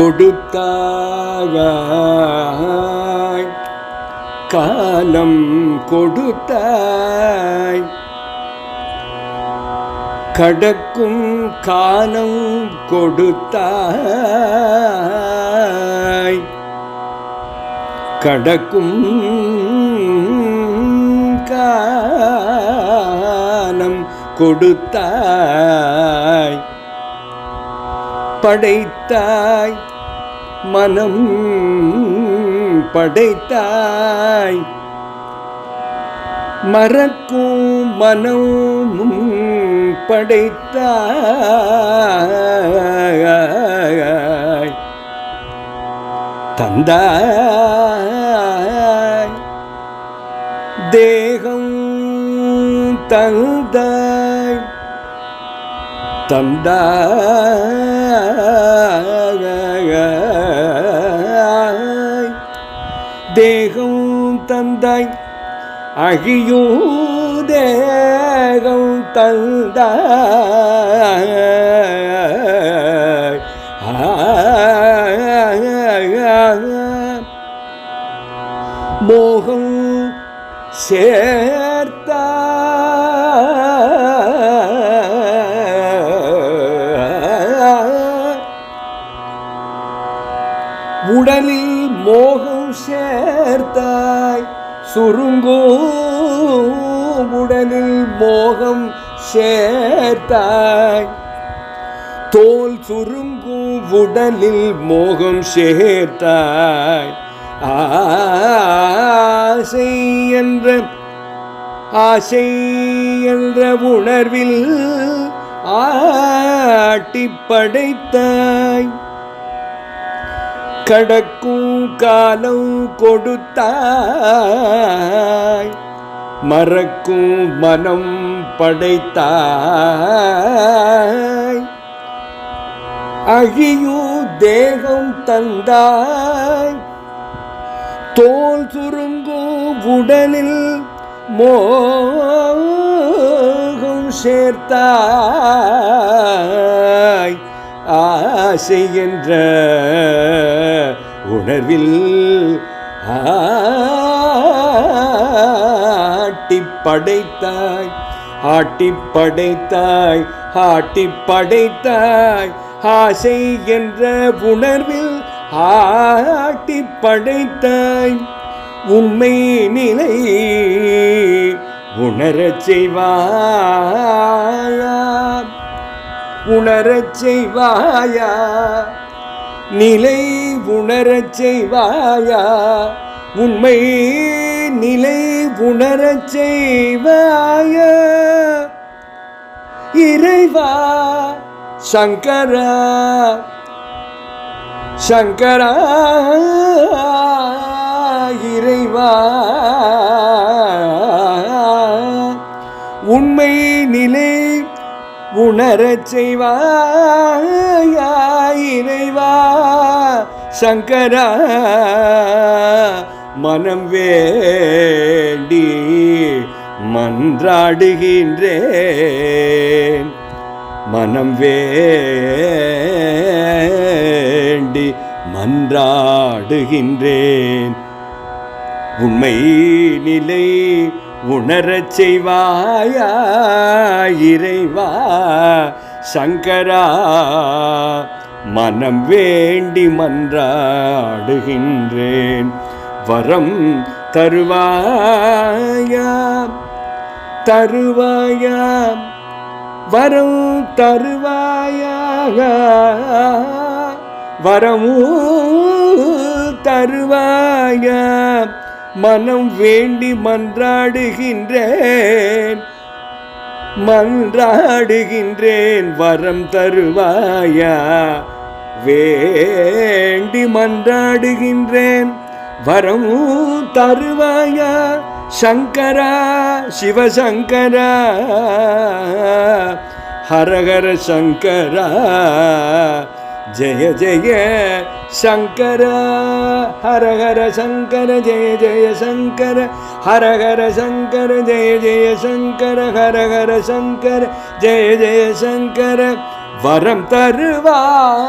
கொடுத்தாய் காலம் கொடுத்தாய். கடக்கும் காலம் கொடுத்தாய். கடக்கும் காலம் கொடுத்தாய். படைத்தாய். மனம் படைத்தாய். மறக்கும் மனமும் படைத்தாய். தந்தாய். தேகம் தந்தாய். தந்தாய். தேகம் தந்தாய் அழியோ தேகம் தந்தாய் மோகம் சே உடலில் மோகம் சேர்த்தாய். சுருங்கும் உடலில் மோகம் சேர்த்தாய். தோல் சுருங்கும் உடலில் மோகம் சேர்த்தாய். ஆசை என்ற ஆசை என்ற உணர்வில் ஆட்டி படைத்தாய் கடக்கும் காலம் கொடுத்தாய். மறக்கும் மனம் படைத்தாய். அழியோ தேகம் தந்தாய். தோல் சுருங்கும் உடலில் மோகம் சேர்த்தாய். ஆசை என்ற உணர்வில் ஆட்டி படைத்தாய் ஆட்டி படைத்தாய் ஆட்டி படைத்தாய். ஆசை என்ற உணர்வில் ஆட்டி படைத்தாய். உண்மை நிலை உணரச் செய்வாயா? உணரச் செய்வாயா? நிலை உணரச் செய்வாயா? உண்மை நிலை உணரச் செய்வாயா? இறைவா சங்கரா சங்கரா இறைவா. உண்மை நிலை உணரச் செய்வாயிரைவா சங்கரா மனம் வேண்டி மன்றாடுகின்றேன். மனம் வேண்டி மன்றாடுகின்றேன். உண்மை நிலை உணரச் செய்வாயா இறைவா? சங்கரா மனம் வேண்டி மன்றாடுகின்றேன். வரம் தருவாயா? தருவாயா? வரம் தருவாயா? வரமும் தருவாயா? மனம் வேண்டி மன்றாடுகின்றேன். மன்றாடுகின்றேன் வரம் தருவாயா? வேண்டி மன்றாடுகின்றேன் வரம் தருவாயா? சங்கரா சிவசங்கரா ஹரஹர சங்கரா ஜெய ஜெய சங்கர ஹரஹர சங்கர ஜெய ஜெய சங்கர ஹரஹர சங்கர ஜெய ஜெய சங்கர ஹரஹர சங்கர ஜெய ஜெய சங்கர வரம் தருவாயா.